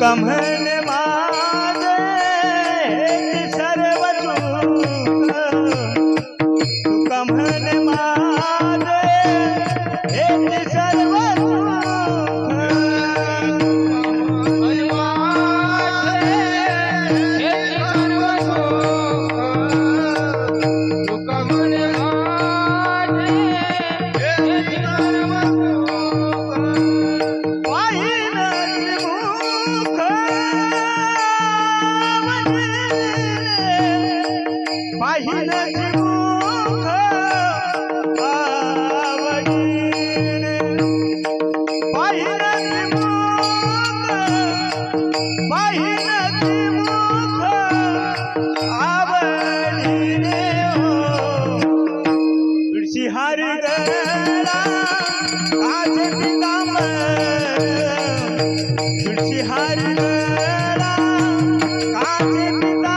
कमल तुळशी हार काचे पिता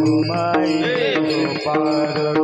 তোমায় পার